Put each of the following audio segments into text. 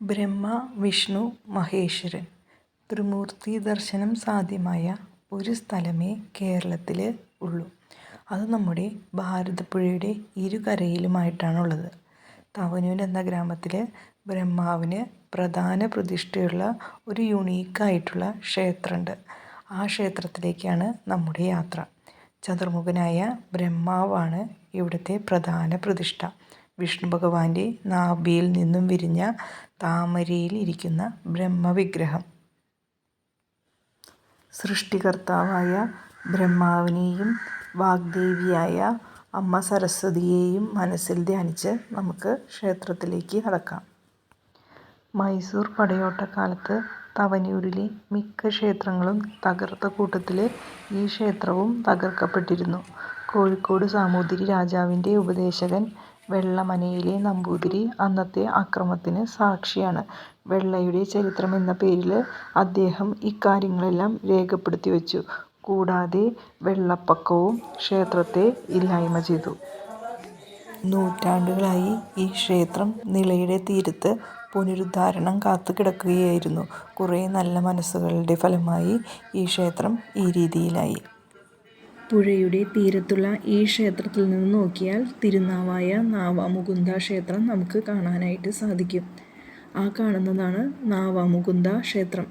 ബ്രഹ്മ വിഷ്ണു മഹേശ്വരൻ. ത്രിമൂർത്തി ദർശനം സാധ്യമായ ഒരു സ്ഥലമേ കേരളത്തിൽ ഉള്ളൂ. അത് നമ്മുടെ ഭാരതപ്പുഴയുടെ ഇരുകരയിലുമായിട്ടാണുള്ളത്. തവനൂർ എന്ന ഗ്രാമത്തിൽ ബ്രഹ്മാവിന് പ്രധാന പ്രതിഷ്ഠയുള്ള ഒരു യുണീക്കായിട്ടുള്ള ക്ഷേത്രമുണ്ട് ആ ക്ഷേത്രത്തിലേക്കാണ് നമ്മുടെ യാത്ര. ചതുർമുഖനായ ബ്രഹ്മാവാണ് ഇവിടുത്തെ പ്രധാന പ്രതിഷ്ഠ. വിഷ്ണു ഭഗവാന്റെ നാഭിയിൽ നിന്നും വിരിഞ്ഞ താമരയിൽ ഇരിക്കുന്ന ബ്രഹ്മവിഗ്രഹം. സൃഷ്ടികർത്താവായ ബ്രഹ്മാവിനെയും വാഗ്ദേവിയായ അമ്മ സരസ്വതിയെയും മനസ്സിൽ ധ്യാനിച്ച് നമുക്ക് ക്ഷേത്രത്തിലേക്ക് നടക്കാം മൈസൂർ പടയോട്ടക്കാലത്ത് തവനൂരിലെ മിക്ക ക്ഷേത്രങ്ങളും തകർത്ത കൂട്ടത്തിൽ ഈ ക്ഷേത്രവും തകർക്കപ്പെട്ടിരുന്നു. കോഴിക്കോട് സാമൂതിരി രാജാവിന്റെ ഉപദേശകൻ വെള്ളമനയിലെ നമ്പൂതിരി അന്നത്തെ അക്രമത്തിന് സാക്ഷിയാണ്. വെള്ളയുടെ ചരിത്രം എന്ന പേരിൽ അദ്ദേഹം ഇക്കാര്യങ്ങളെല്ലാം രേഖപ്പെടുത്തി വച്ചു. കൂടാതെ വെള്ളപ്പൊക്കവും ക്ഷേത്രത്തെ ഇല്ലായ്മ ചെയ്തു. നൂറ്റാണ്ടുകളായി ഈ ക്ഷേത്രം നിളയുടെ തീരത്ത് പുനരുദ്ധാരണം കാത്തു കിടക്കുകയായിരുന്നു. കുറേ നല്ല മനസ്സുകളുടെ ഫലമായി ഈ ക്ഷേത്രം ഈ രീതിയിലായി. പുഴയുടെ തീരത്തുള്ള ഈ ക്ഷേത്രത്തിൽ നിന്ന് നോക്കിയാൽ തിരുനാവായ നാവാമുകുന്ദ ക്ഷേത്രം നമുക്ക് കാണാനായിട്ട് സാധിക്കും. ആ കാണുന്നതാണ് നാവാമുകുന്ദ ക്ഷേത്രം.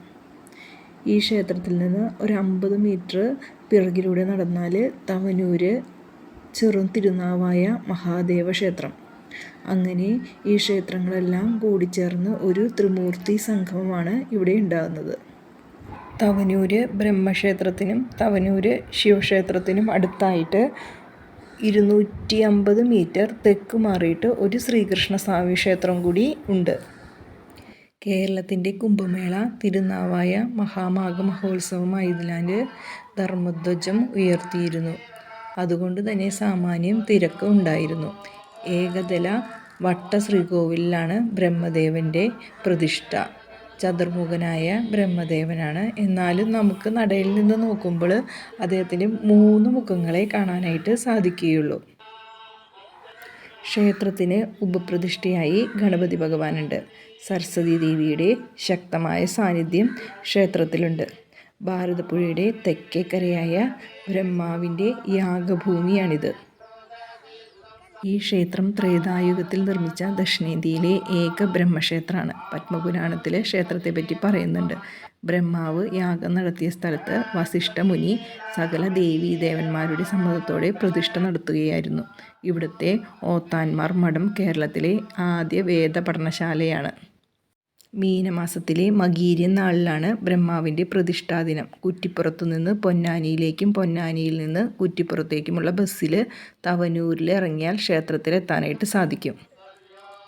ഈ ക്ഷേത്രത്തിൽ നിന്ന് ഒരു അമ്പത് മീറ്റർ പിറകിലൂടെ നടന്നാൽ തവനൂര് ചെറും തിരുനാവായ മഹാദേവ ക്ഷേത്രം. അങ്ങനെ ഈ ക്ഷേത്രങ്ങളെല്ലാം കൂടിച്ചേർന്ന് ഒരു ത്രിമൂർത്തി സംഗമമാണ് ഇവിടെ ഉണ്ടാകുന്നത്. തവനൂര് ബ്രഹ്മക്ഷേത്രത്തിനും തവനൂര് ശിവക്ഷേത്രത്തിനും അടുത്തായിട്ട് ഇരുന്നൂറ്റി അമ്പത് മീറ്റർ തെക്ക് മാറിയിട്ട് ഒരു ശ്രീകൃഷ്ണ ശ്രീകൃഷ്ണസ്വാമി ക്ഷേത്രം കൂടി ഉണ്ട്. കേരളത്തിന്റെ കുംഭമേള തിരുനാവായ മഹാമാഘ മഹോത്സവമായതിനാൽ ധർമ്മധ്വജം ഉയർത്തിയിരുന്നു. അതുകൊണ്ട് തന്നെ സാമാന്യം തിരക്ക് ഉണ്ടായിരുന്നു. ഏകദല വട്ട ശ്രീകോവിലാണ് ബ്രഹ്മദേവന്റെ പ്രതിഷ്ഠ. ചതുർമുഖനായ ബ്രഹ്മദേവനാണ്. എന്നാലും നമുക്ക് നടയിൽ നിന്ന് നോക്കുമ്പോൾ അദ്ദേഹത്തിന്റെ മൂന്ന് മുഖങ്ങളെ കാണാനായിട്ട് സാധിക്കുകയുള്ളൂ. ക്ഷേത്രത്തിന് ഉപപ്രതിഷ്ഠയായി ഗണപതി ഭഗവാനുണ്ട്. സരസ്വതി ദേവിയുടെ ശക്തമായ സാന്നിധ്യം ക്ഷേത്രത്തിലുണ്ട്. ഭാരതപ്പുഴയുടെ തെക്കേക്കരയായ ബ്രഹ്മാവിന്റെ യാഗഭൂമിയാണിത്. ഈ ക്ഷേത്രം ത്രേതായുഗത്തിൽ നിർമ്മിച്ച ദക്ഷിണേന്ത്യയിലെ ഏക ബ്രഹ്മക്ഷേത്രമാണ്. പത്മപുരാണത്തിലെ ക്ഷേത്രത്തെ പറ്റി പറയുന്നുണ്ട്. ബ്രഹ്മാവ് യാഗം നടത്തിയ സ്ഥലത്ത് വസിഷ്ഠ മുനി സകല ദേവീ ദേവന്മാരുടെ സമ്മതത്തോടെ പ്രതിഷ്ഠ നടത്തുകയായിരുന്നു. ഇവിടുത്തെ ഓത്താൻമാർ മഠം കേരളത്തിലെ ആദ്യ വേദ പഠനശാലയാണ്. മീനമാസത്തിലെ മകീര്യൻ നാളിലാണ് ബ്രഹ്മാവിന്റെ പ്രതിഷ്ഠാദിനം കുറ്റിപ്പുറത്തു നിന്ന് പൊന്നാനിയിലേക്കും പൊന്നാനിയിൽ നിന്ന് കുറ്റിപ്പുറത്തേക്കുമുള്ള ബസ്സിൽ തവനൂരിൽ ഇറങ്ങിയാൽ ക്ഷേത്രത്തിലെത്താനായിട്ട് സാധിക്കും.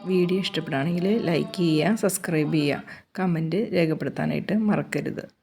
വീഡിയോ ഇഷ്ടപ്പെടുകയാണെങ്കിൽ ലൈക്ക് ചെയ്യുക സബ്സ്ക്രൈബ് ചെയ്യുക കമന്റ് രേഖപ്പെടുത്താനായിട്ട് മറക്കരുത്.